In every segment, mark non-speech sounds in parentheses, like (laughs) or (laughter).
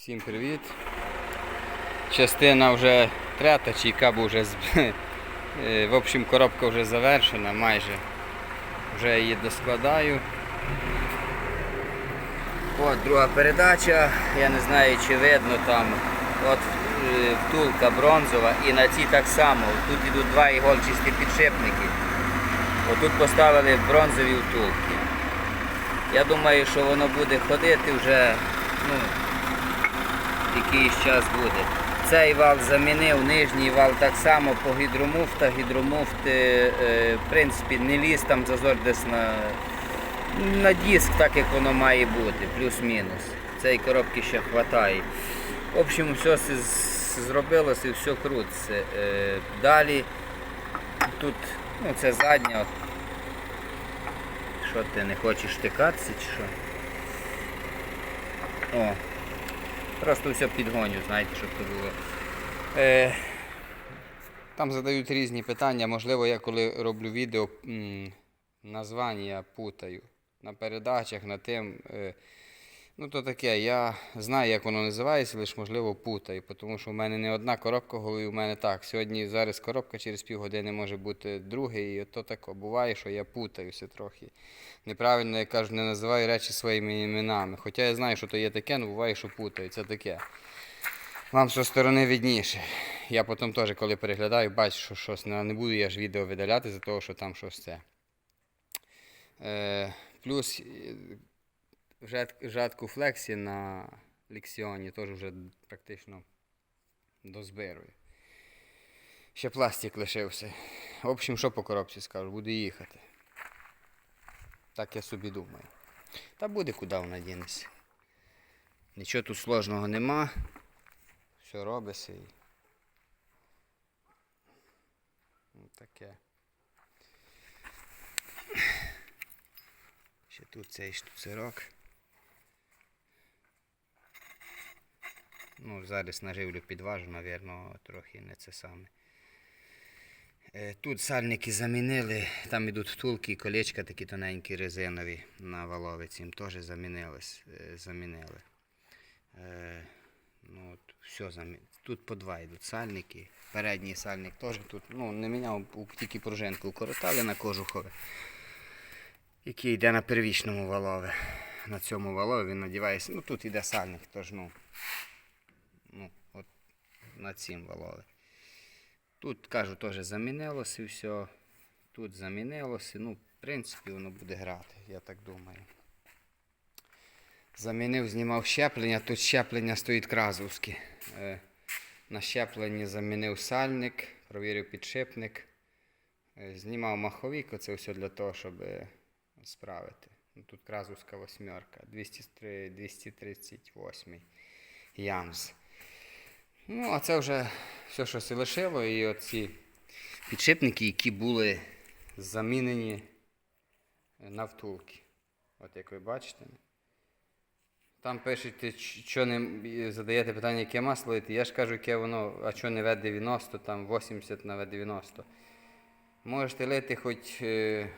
Всім привіт. Частина вже трета, чи яка б вже (laughs) е, в общем коробка вже завершена майже. Вже її доскладаю. От друга передача. Я не знаю чи видно там. От е, втулка бронзова і на цій так само. Тут йдуть два ігольчасті підшипники. Отут поставили бронзові втулки. Я думаю, що воно буде ходити вже ну, якийсь час буде. Цей вал замінив, нижній вал так само по гідромуфтах. Гідромуфти, е, в принципі, не ліз там зазор десь на, на диск, так як воно має бути, плюс-мінус. Цієї коробки ще вистачає. В общем, все зробилося і все крутиться. Е, Далі тут, ну це задня. Що ти не хочеш тикатися чи що? О, Просто все підгоню, знаєте, щоб то було. Е, там задають різні питання. Можливо, я коли роблю відео, названня путаю на передачах, на тим. Е, ну, то таке, я знаю, як воно називається, лише можливо путаю, тому що в мене не одна коробка в голові, у мене так. Сьогодні зараз коробка через півгодини може бути другий, і то тако. Буває, що я путаюся трохи. Неправильно, я кажу, не називаю речі своїми іменами. Хоча я знаю, що то є таке, але буває, що путаю. Це таке. Вам зі сторони видніше. Я потім теж, коли переглядаю, бачу, що щось не, буду я ж відео видаляти за того, що там щось це. Е, плюс жатку флексі на лексіоні теж вже практично дозбирую. Ще пластик лишився. В общем, що по коробці скажу, буду їхати. Так я собі думаю. Та буде куди вона дінеться. Нічого тут сложного нема. Все робиться і. Ну, таке. Ще тут цей штуцерок. Ну, зараз наживлю підважу, напевно, трохи не це саме. Е, Тут сальники замінили, там йдуть втулки, і колечка такі тоненькі резинові на валовиці, їм теж замінились, е, замінили. Е, Ну, от, все замі... Тут по два йдуть сальники. Передній сальник теж тут, ну, не міняв, тільки пружинку укоротали на кожухове, який йде на первічному валові. На цьому валові він надівається. Ну тут йде сальник, тож ну, на цім валові. Тут, кажу, теж замінилося і все. Тут замінилося. Ну, в принципі, воно буде грати, я так думаю. Замінив, знімав щеплення. Тут щеплення стоїть кразовське. Е, на щепленні замінив сальник, провірив підшипник. Е, знімав маховик, оце все для того, щоб е, справити. Ну, тут кразовська восьмерка, 203 238 ямс. Ну, а це вже все, що залишило. лишило, і оці підшипники, які були замінені на втулки. От як ви бачите. Там пишете, що не задаєте питання, яке масло лити. Я ж кажу, яке воно, а що не В90, там 80 на В90. Можете лити хоч е,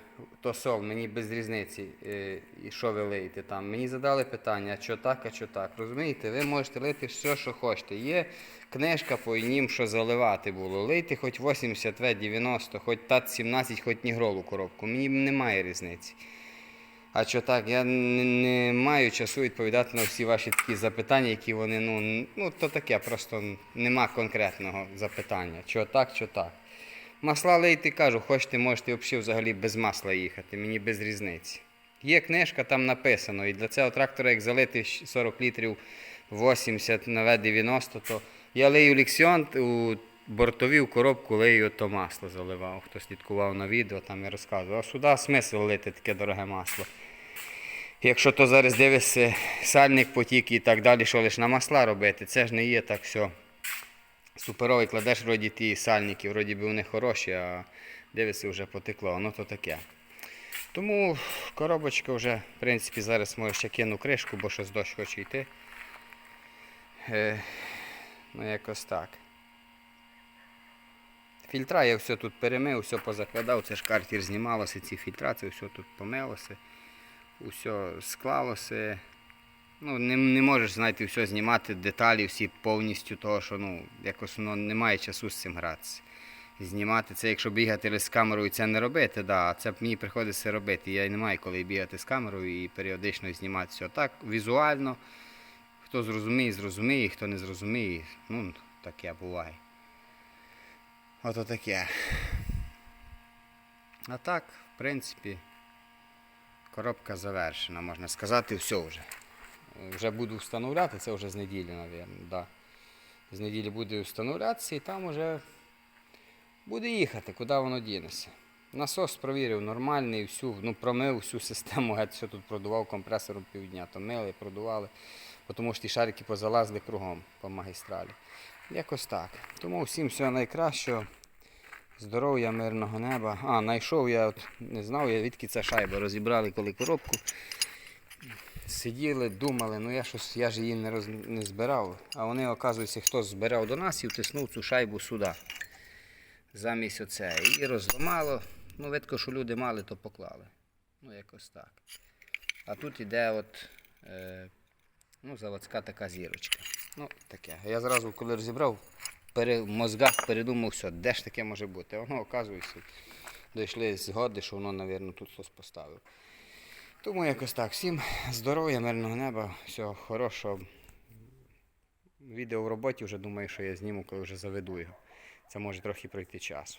то сол, мені без різниці, е, і що ви лиєте там. Мені задали питання, що так, а що так. Розумієте, ви можете лити все, що хочете. Є книжка по нім, що заливати було. Лийте хоч 80 В90, хоч ТАТ-17, хоч нігролу коробку. Мені немає різниці. А що так, я не, не маю часу відповідати на всі ваші такі запитання, які вони, ну, ну то таке, просто нема конкретного запитання. Що так, що так. Масла лейте, кажу, хочете, можете взагалі, без масла їхати, мені без різниці. Є книжка, там написано, і для цього трактора, як залити 40 літрів 80 на В90, то я лию ліксіон у бортові в коробку лию то масло заливав. Хто слідкував на відео, там я розказував. А сюди смисл лити таке дороге масло. Якщо то зараз дивишся сальник потік і так далі, що лише на масла робити, це ж не є так все. Суперовий кладеш вроді ті сальники, вроді би вони хороші, а дивишся вже потекло, воно то таке. Тому коробочка вже, в принципі, зараз може ще кину кришку, бо щось дощ хоче йти. Е, ну, якось так. Фільтра я все тут перемив, все позакладав, це ж картір знімалося, ці фільтра, це все тут помилося, усе склалося. Ну, не, не можеш, знаєте, все знімати, деталі всі повністю, того, що ну, якось воно немає часу з цим гратися. Знімати це, якщо бігати з камерою, це не робити, да, а це мені приходиться робити. Я не маю коли бігати з камерою і періодично знімати все. Так, візуально, хто зрозуміє, зрозуміє, хто не зрозуміє, ну, таке буває. Ото таке. А так, в принципі, коробка завершена, можна сказати, все вже. Вже буду встановляти, це вже з неділі, мабуть. Да. З неділі буде встановлятися і там вже буде їхати, куди воно дінеться. Насос провірив нормальний, всю, ну, промив всю систему, (laughs) геть все тут продував компресором півдня, то мили, продували, тому що ті шарики позалазили кругом по магістралі. Якось так. Тому всім всього найкращого. Здоров'я, мирного неба. А, знайшов я, от, не знав я, відки ця шайба. Розібрали коли коробку. Сиділи, думали, ну я щось, я ж її не, роз, не збирав. А вони, оказується, хтось збирав до нас і втиснув цю шайбу сюди. Замість оце. І розламало. Ну, видко, що люди мали, то поклали. Ну, якось так. А тут іде от, е, ну, заводська така зірочка. Ну, таке. Я зразу, коли розібрав, пере, в мозгах передумав, все, де ж таке може бути. Воно, оказується, дійшли згоди, що воно, мабуть, тут хтось поставив. Тому якось так. Всім здоров'я, мирного неба, всього хорошого. Відео в роботі вже думаю, що я зніму, коли вже заведу його. Це може трохи пройти часу.